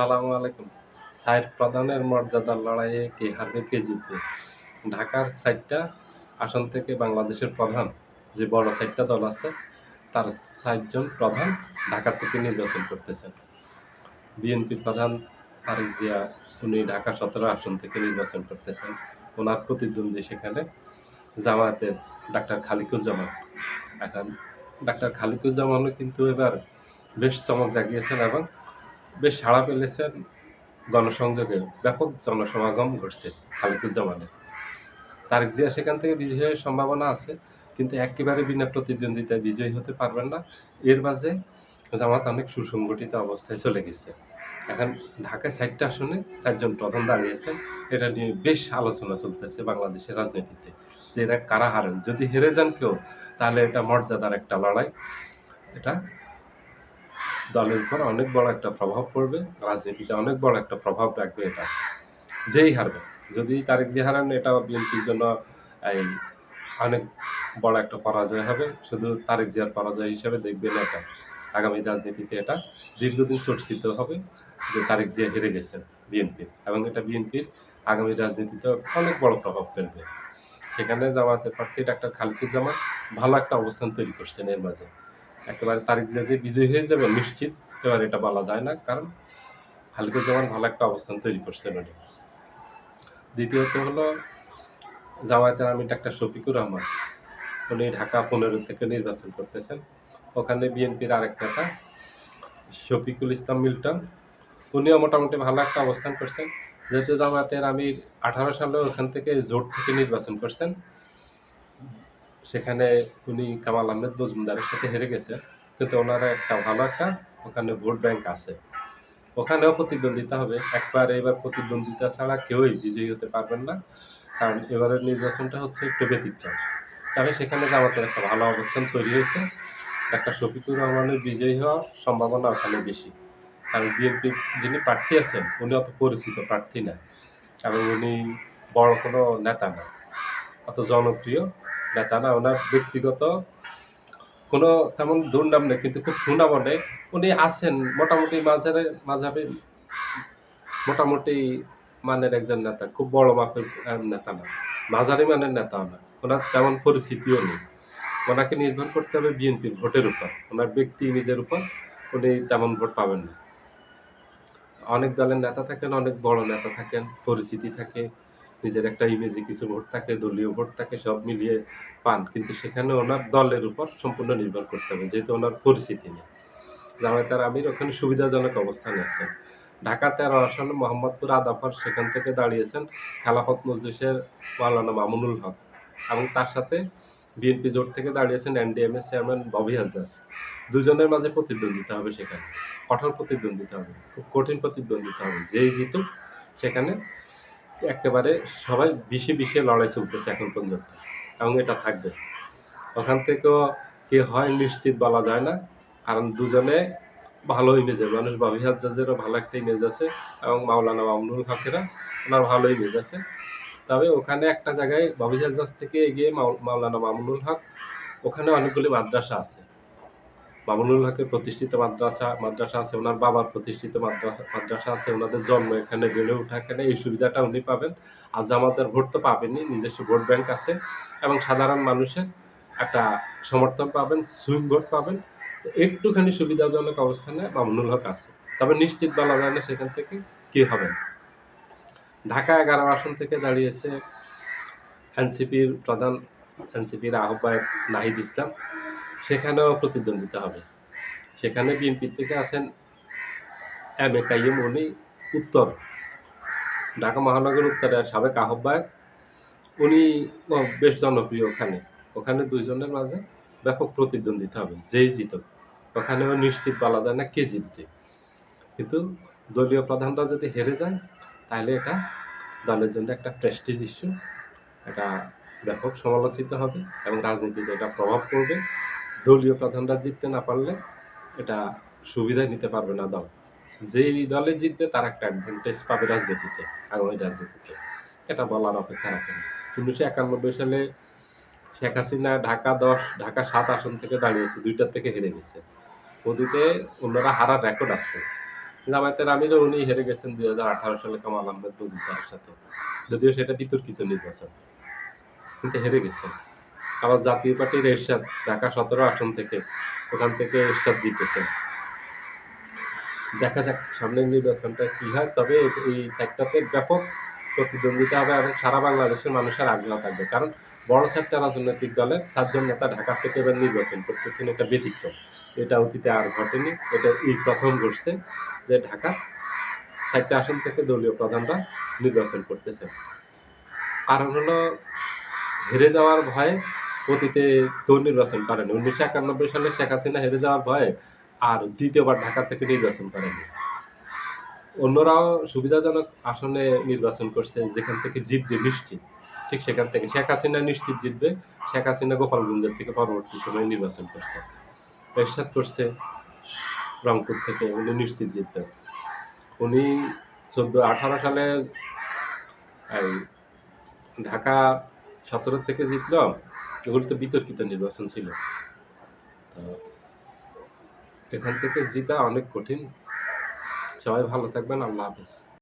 সালামু আলাইকুম। সাইড প্রধানের মর্যাদার লড়াইয়ে কে হারবে কে জিতবে? ঢাকার সাইডটা আসন থেকে বাংলাদেশের প্রধান, যে বড় সাইডটা দল আছে, তার ষাটজন প্রধান ঢাকা থেকে নির্বাচন করতেছেন। বিএনপি প্রধান তারেক জিয়া, উনি ঢাকা সতেরো আসন থেকে নির্বাচন করতেছেন। ওনার প্রতিদ্বন্দ্বী সেখানে জামায়াতের ডাক্তার খালিকুজ্জামান। এখন ডাক্তার খালিকুজ্জামানও কিন্তু এবার বেশ চমক জাগিয়েছেন এবং বেশ সাড়া পেলেছেন গণসংযোগে ব্যাপক জনসমাগম ঘটছে খালিকুজ্জামানের তারেক জিয়া সেখান থেকে বিজয়ের সম্ভাবনা আছে, কিন্তু একেবারে বিনা প্রতিদ্বন্দ্বিতায় বিজয়ী হতে পারবেন না। এর মাঝে জামাত অনেক সুসংগঠিত অবস্থায় চলে গেছে। এখন ঢাকায় ষাটটা আসনে চারজন প্রধান দাঁড়িয়েছেন, এটা নিয়ে বেশ আলোচনা চলতেছে বাংলাদেশের রাজনীতিতে যে এরা কারা হারেন। যদি হেরে যান কেউ, তাহলে এটা মর্যাদার একটা লড়াই। এটা দলের উপর অনেক বড় একটা প্রভাব পড়বে, রাজনীতিতে অনেক বড় একটা প্রভাব রাখবে এটা। যেই হারবে। যদি তারেক জি হারান এটা বিএনপির জন্য এই অনেক বড় একটা পরাজয় হবে। শুধু তারেক জিয়ার পরাজয় হিসেবে দেখবেন এটা। আগামী রাজনীতিতে এটা দীর্ঘদিন চর্চিত হবে যে তারেক জিয়া হেরে গেছেন বিএনপির এবং এটা বিএনপির আগামী রাজনীতিতে অনেক বড় প্রভাব ফেলবে। সেখানে জামাতের প্রার্থী ডাক্তার খালিকুজ্জামান ভালো একটা অবস্থান তৈরি করছেন এর মাঝে। একেবারে তারিখ যে যে বিজয়ী হয়ে যাবে নিশ্চিত এবার এটা বলা যায় না, কারণ খালিকুজ্জামান ভালো একটা অবস্থান তৈরি করছেন উনি দ্বিতীয়ত হলো, জামায়াতের আমি ডাক্তার শফিকুর রহমান, উনি ঢাকা পনেরো থেকে নির্বাচন করতেছেন। ওখানে বিএনপির আরেক নেতা, শফিকুল ইসলাম মিল্টন, উনিও মোটামুটি ভালো একটা অবস্থান করছেন। যেহেতু জামায়াতের আমি আঠারো সালে ওখান থেকে জোট থেকে নির্বাচন করছেন সেখানে উনি কামাল আহমেদ মজুমদারের সাথে হেরে গেছে। কিন্তু ওনারা একটা ভালো একটা ওখানে ভোট ব্যাংক আছে। ওখানেও প্রতিদ্বন্দ্বিতা হবে। একবার এবার প্রতিদ্বন্দ্বিতা ছাড়া কেউই বিজয়ী হতে পারবেন না। কারণ এবারের নির্বাচনটা হচ্ছে একটু ব্যতিক্রম। তবে সেখানে জামাতের একটা ভালো অবস্থান তৈরি হয়েছে। একটা শফিকুর রহমানের বিজয়ী হওয়ার সম্ভাবনা ওখানে বেশি। কারণ বিএনপি যিনি প্রার্থী আছেন, উনি অত পরিচিত প্রার্থী না। কারণ উনি বড় কোনো নেতা না। অত জনপ্রিয়। নেতা না, ওনার ব্যক্তিগত কোনো তেমন দুর্নাম নেই, কিন্তু খুব সুনাম নেই। উনি আছেন মোটামুটি মাঝারে, মাঝাবে মোটামুটি মানের একজন নেতা, খুব বড় মাপের নেতা না। মাঝারি মানের নেতাও না, ওনার তেমন পরিস্থিতিও নেই। ওনাকে নির্ভর করতে হবে বিএনপির ভোটের উপর, ওনার ব্যক্তি নিজের উপর উনি তেমন ভোট পাবেন না। অনেক দলের নেতা থাকেন, অনেক বড় নেতা থাকেন, পরিচিতি থাকে নিজের একটা ইমেজে কিছু ভোট থাকে, দলীয় ভোট থাকে, সব মিলিয়ে পান। কিন্তু সেখানে ওনার দলের উপর সম্পূর্ণ নির্ভর করতে হবে, যেহেতু ওনার পরিচিতি নেই। জামায়াতের আমির ওখানে সুবিধাজনক অবস্থানে আছেন। ঢাকা তেরো আসনে মোহাম্মদপুর, আদাফার, সেখান থেকে দাঁড়িয়েছেন খেলাফত মজলিসের মাওলানা মামুনুল হক এবং তার সাথে বিএনপি জোট থেকে দাঁড়িয়েছেন এনডিএমএ চেয়ারম্যান ববি হাজ্জাজ দুজনের মাঝে প্রতিদ্বন্দ্বিতা হবে সেখানে, কঠোর প্রতিদ্বন্দ্বিতা হবে, খুব কঠিন প্রতিদ্বন্দ্বিতা হবে। যেই জিতুক, সেখানে একেবারে সবাই বিষে বিষে লড়াই চলতেছে এখন পর্যন্ত, এবং এটা থাকবে। ওখান থেকেও কে হয় নিশ্চিত বলা যায় না, কারণ দুজনে ভালো ইমেজের মানুষ বাবি হাজ্জাজেরও ভালো একটা ইমেজ আছে, এবং মাওলানা মামনুল হকেরা ওনার ভালো ইমেজ আছে। তবে ওখানে একটা জায়গায় বাবি হাজ্জাজ থেকে এগিয়ে মাও- মাওলানা মামুনুল হক, ওখানে অনেকগুলি মাদ্রাসা আছে। মামুনুল হকের প্রতিষ্ঠিত মাদ্রাসা মাদ্রাসা আছে ওনার বাবার প্রতিষ্ঠিত মাদ্রাসা মাদ্রাসা আছে, ওনাদের জন্ম এখানে বেড়ে ওঠা এখানে, এই সুবিধাটা উনি পাবেন। আর জামাতের ভোট তো পাবেনই, নিজস্ব ভোট ব্যাংক আছে এবং সাধারণ মানুষের একটা সমর্থন পাবেন, সুইং ভোট পাবেন। একটুখানি সুবিধাজনক অবস্থানে মামুনুল হক আছে। তবে নিশ্চিত বলা যায় না সেখান থেকে কে হবেন। ঢাকা এগারো আসন থেকে দাঁড়িয়েছে এনসিপির প্রধান, এনসিপির আহ্বায়ক নাহিদ ইসলাম। সেখানেও প্রতিদ্বন্দ্বিতা হবে। সেখানে বিএনপি থেকে আছেন এম এ কাইম উনি উত্তর, ঢাকা মহানগর উত্তরের সাবেক আহ্বায়ক। উনি বেশ জনপ্রিয় ওখানে। ওখানে দুইজনের মাঝে ব্যাপক প্রতিদ্বন্দ্বিতা হবে, যেই জিতুক। ওখানেও নিশ্চিত বলা যায় না কে জিতবে। কিন্তু দলীয় প্রধানরা যদি হেরে যায় তাহলে এটা দলের জন্য একটা প্রেস্টিজ ইস্যু এটা ব্যাপক সমালোচিত হবে এবং রাজনীতিতে এটা প্রভাব পড়বে। দলীয় প্রধানরা জিততে না পারলে এটা সুবিধা নিতে পারবে না দল। যেই দলে জিতবে তার একটা অ্যাডভান্টেজ পাবে রাজনীতিতে, আগামী রাজনীতিতে। এটা বলার অপেক্ষা রাখে না উনিশশো একানব্বই সালে শেখ হাসিনা ঢাকা দশ, ঢাকা সাত আসন থেকে দাঁড়িয়েছে, দুইটার থেকে হেরে গেছে। মোদিতে অন্যরা হারার রেকর্ড আছে। জামায়াতের আমিরও উনি হেরে গেছেন দুই হাজার আঠারো সালে কামাল আহমেদ সাথে। যদিও সেটা বিতর্কিত নির্বাচন, কিন্তু হেরে গেছেন। আবার জাতীয় পার্টির এরশাদ ঢাকা সতেরো আসন থেকে ওখান থেকে এরশাদ জিতেছে। দেখা যাক সামনের নির্বাচনটা কি হয়, তবে এই সেক্টরতে ব্যাপক প্রতিদ্বন্দ্বিতা হবে এবং সারা বাংলাদেশের মানুষের আগ্রহ থাকবে। কারণ বড় চারটা রাজনৈতিক দলের চারজন নেতা ঢাকা থেকে এবার নির্বাচন করতেছেন, এটা ব্যতিক্রম। এটা অতীতে আর ঘটেনি, এটা এই প্রথম ঘটছে যে ঢাকা চারটা আসন থেকে দলীয় প্রধানরা নির্বাচন করতেছে। কারণ হলো হেরে যাওয়ার ভয়ে অতীতে কেউ নির্বাচন করেনি। উনিশশো একানব্বই সালে শেখ হাসিনা হেরে যাওয়ার ভয়ে আর দ্বিতীয়বার ঢাকা থেকে নির্বাচন করেনি। অন্যরাও সুবিধাজনক আসনে নির্বাচন করছে, যেখান থেকে জিতবে নিশ্চিত। ঠিক সেখান থেকে শেখ হাসিনা নিশ্চিত জিতবে। শেখ হাসিনা গোপালগঞ্জের থেকে পরবর্তী সময়ে নির্বাচন করছে। এরশাদ করছে রংপুর থেকে, উনি নিশ্চিত জিতবেন। উনি চোদ্দ আঠারো সালে ঢাকা সতেরো থেকে জিতল। এগুলো তো বিতর্কিত নির্বাচন ছিল। তো এখান থেকে জিতা অনেক কঠিন। সবাই ভালো থাকবেন, আল্লাহ হাফেজ।